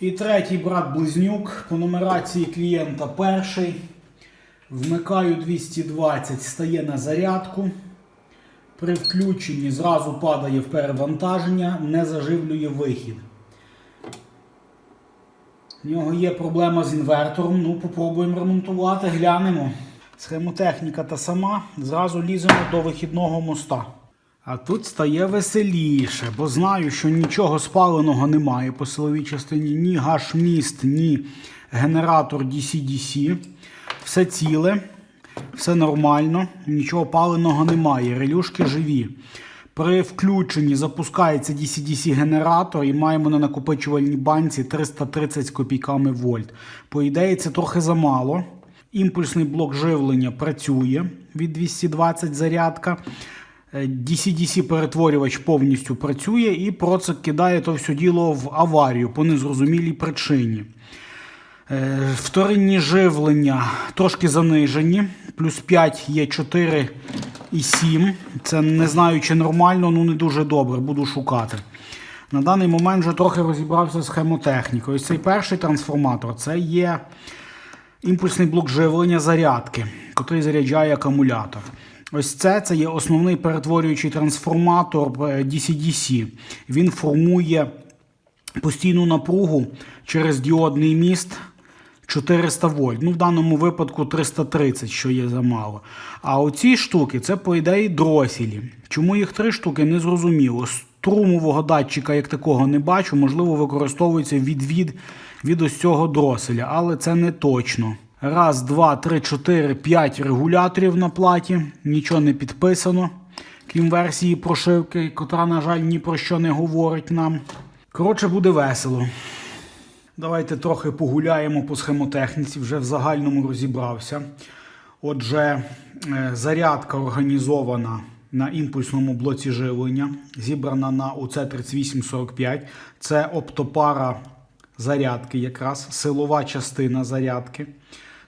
І третій брат-близнюк по нумерації клієнта перший. Вмикаю 220, стає на зарядку. При включенні зразу падає в перевантаження, не заживлює вихід. В нього є проблема з інвертором. Ну, попробуємо ремонтувати, глянемо. Схемотехніка та сама. Зразу ліземо до вихідного моста. А тут стає веселіше, бо знаю, що нічого спаленого немає по силовій частині, ні гаш-міст, ні генератор DC-DC. Все ціле, все нормально, нічого паленого немає, релюшки живі. При включенні запускається DC-DC генератор і маємо на накопичувальній банці 330 з копійками вольт. По ідеї, це трохи замало. Імпульсний блок живлення працює від 220 зарядка. Е, DC-DC перетворювач повністю працює і процик кидає то все діло в аварію по незрозумілій причині. Е, Вторинні живлення трошки занижені. Плюс 5 є 4 і 7. Це не знаю, чи нормально, ну не дуже добре, буду шукати. На даний момент вже трохи розібрався з схемотехнікою. Ось цей перший трансформатор це є імпульсний блок живлення зарядки, який заряджає акумулятор. Ось це, це є основний перетворюючий трансформатор е, DC-DC. Він формує постійну напругу через діодний міст 400 вольт. Ну, в даному випадку 330, що є замало. А оці штуки це, по ідеї, дросілі. Чому їх три штуки, не зрозуміло. Струмового датчика як такого не бачу, можливо, використовується відвід від ось цього дроселя, але це не точно. Раз, два, три, чотири, п'ять регуляторів на платі. Нічого не підписано, крім версії прошивки, котра, на жаль, ні про що не говорить нам. Коротше, буде весело. Давайте трохи погуляємо по схемотехніці, вже в загальному розібрався. Отже, е, зарядка організована на імпульсному блоці живлення, зібрана на УЦ3845. Це оптопара зарядки, якраз силова частина зарядки.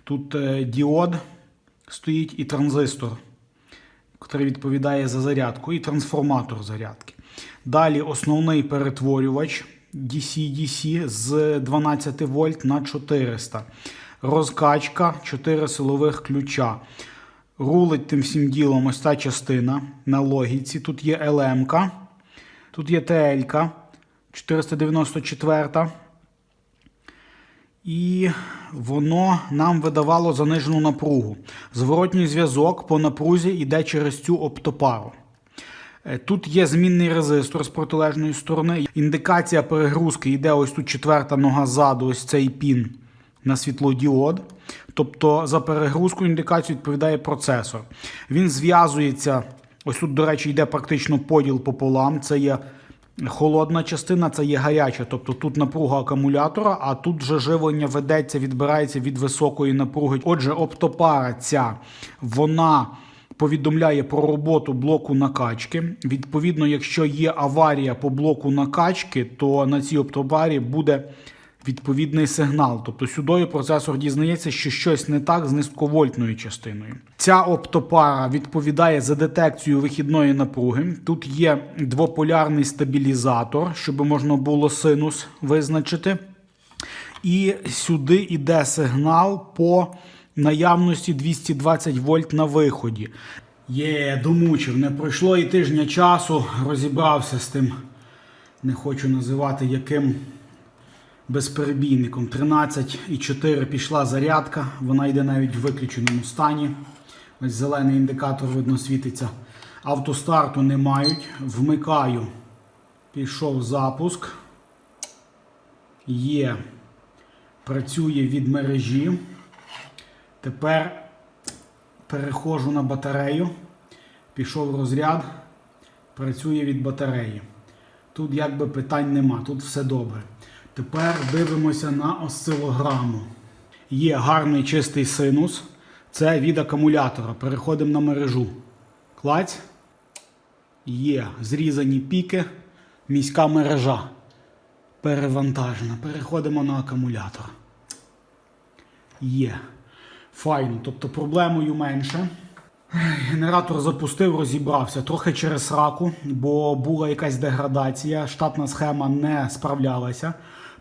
Тут е, діод стоїть і транзистор, який відповідає за зарядку, і трансформатор зарядки. Далі основний перетворювач DC-DC з 12 вольт на 400. Розкачка 4 силових ключа. Рулить тим всім ділом ось та частина на логіці. Тут є ЛМ, тут є ТЛ 494. І воно нам видавало занижену напругу. Зворотній зв'язок по напрузі йде через цю оптопару. Е, Тут є змінний резистор з протилежної сторони. Індикація перегрузки йде ось тут четверта нога ззаду, ось цей пін на світлодіод. Тобто за перегрузку індикацію відповідає процесор. Він зв'язується. Ось тут, до речі, йде практично поділ пополам. Це є холодна частина, це є гаряча. Тобто тут напруга акумулятора, а тут вже живлення ведеться, відбирається від високої напруги. Отже, оптопара ця вона повідомляє про роботу блоку накачки. Відповідно, якщо є аварія по блоку накачки, то на цій оптопарі буде відповідний сигнал. Тобто сюди процесор дізнається, що щось не так з низьковольтною частиною. Ця оптопара відповідає за детекцію вихідної напруги. Тут є двополярний стабілізатор, щоб можна було синус визначити. І сюди йде сигнал по наявності 220 вольт на виході. Є, домучив, не пройшло і тижня часу, розібрався з тим, не хочу називати яким безперебійником. 13,4 пішла зарядка, вона йде навіть в виключеному стані. Ось зелений індикатор, видно, світиться. Автостарту не мають. Вмикаю. Пішов запуск. Є. Працює від мережі. Тепер переходжу на батарею. Пішов розряд. Працює від батареї. Тут якби питань нема, тут все добре. Тепер дивимося на осцилограму. Є гарний чистий синус. Це від акумулятора. Переходимо на мережу. Клаць. Є зрізані піки. Міська мережа. Перевантажена. Переходимо на акумулятор. Є. Файно. Тобто проблемою менше. Генератор запустив, розібрався трохи через раку, бо була якась деградація. Штатна схема не справлялася.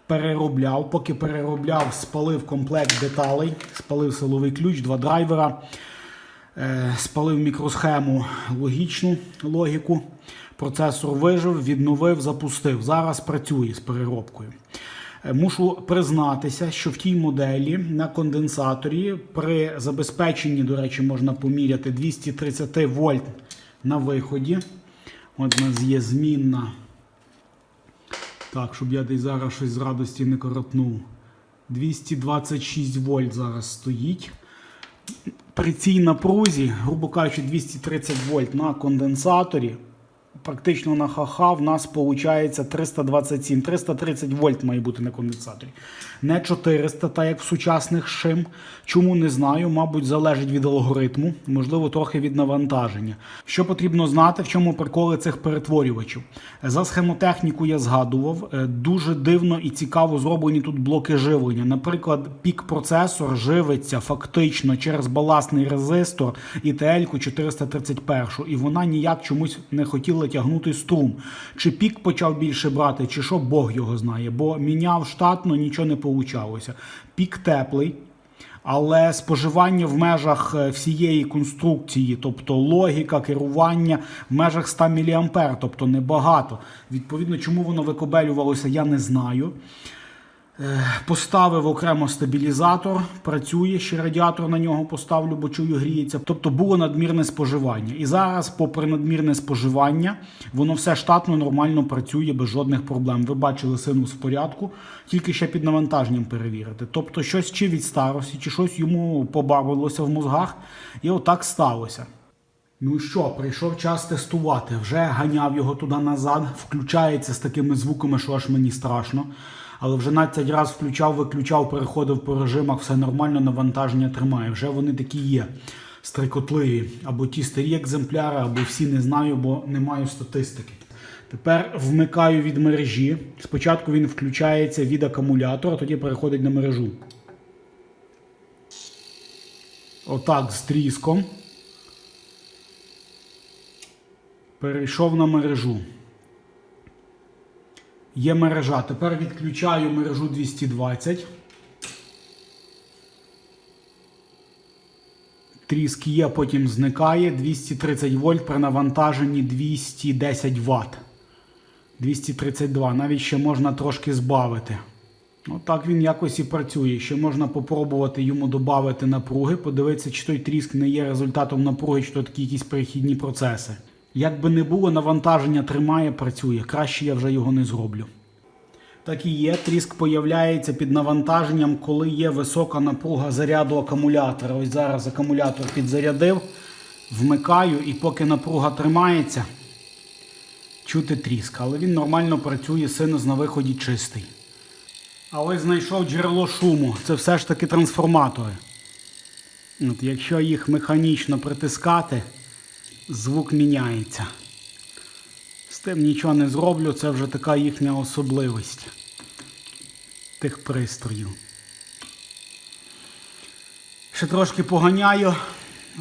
переробляв. Поки переробляв, спалив комплект деталей, спалив силовий ключ, два драйвера, е, спалив мікросхему логічну логіку. Процесор вижив, відновив, запустив. Зараз працює з переробкою. Е, Мушу признатися, що в тій моделі на конденсаторі при забезпеченні, до речі, можна поміряти 230 вольт на виході. От у нас є змінна. Так, щоб я десь зараз щось з радості не коротнув. 226 вольт зараз стоїть. При цій напрузі, грубо кажучи, 230 вольт на конденсаторі. Практично на ха-ха в нас виходить 327, 330 вольт має бути на конденсаторі. Не 400, так як в сучасних шим. Чому не знаю, мабуть, залежить від алгоритму, можливо, трохи від навантаження. Що потрібно знати, в чому приколи цих перетворювачів? За схемотехніку я згадував. Е, Дуже дивно і цікаво зроблені тут блоки живлення. Наприклад, пік-процесор живиться фактично через баласний резистор і TL 431, і вона ніяк чомусь не хотіла тягнути струм. Чи пік почав більше брати, чи що Бог його знає, бо міняв штатно, нічого не получалося. Пік теплий. Але споживання в межах е, всієї конструкції, тобто логіка, керування в межах 100 мА, тобто небагато. Відповідно, чому воно викобелювалося, я не знаю. Е, Поставив окремо стабілізатор, працює, ще радіатор на нього поставлю, бо чую, гріється. Тобто було надмірне споживання. І зараз, попри надмірне споживання, воно все штатно нормально працює без жодних проблем. Ви бачили синус в порядку, тільки ще під навантаженням перевірити. Тобто, щось чи від старості, чи щось йому побавилося в мозгах, і отак сталося. Ну що, прийшов час тестувати. Вже ганяв його туди назад, включається з такими звуками, що аж мені страшно. Але вже 12 разів включав, виключав, переходив по режимах, все нормально, навантаження тримає. Вже вони такі є стрикотливі. Або ті старі екземпляри, або всі не знаю, бо не маю статистики. Тепер вмикаю від мережі. Спочатку він включається від акумулятора, тоді переходить на мережу. Отак, з тріском. Перейшов на мережу. Є мережа. Тепер відключаю мережу 220. Тріск є, потім зникає. 230 вольт при навантаженні 210 Вт. 232. Навіть ще можна трошки збавити. Отак він якось і працює. Ще можна попробувати йому додати напруги, подивитися, чи той тріск не є результатом напруги, чи то такі якісь перехідні процеси. Як би не було, навантаження тримає, працює. Краще я вже його не зроблю. Так і є, тріск появляється під навантаженням, коли є висока напруга заряду акумулятора. Ось зараз акумулятор підзарядив, вмикаю і поки напруга тримається, чути тріск. Але він нормально працює, синус на виході чистий. А ось знайшов джерело шуму. Це все ж таки трансформатори. От, якщо їх механічно притискати, звук міняється. З тим нічого не зроблю, це вже така їхня особливість тих пристроїв. Ще трошки поганяю,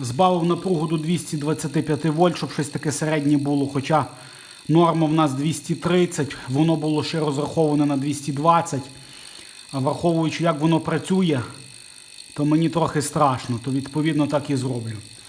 збавив напругу до 225 вольт, щоб щось таке середнє було. Хоча норма в нас 230, воно було ще розраховане на 220. А враховуючи, як воно працює, то мені трохи страшно, то відповідно так і зроблю.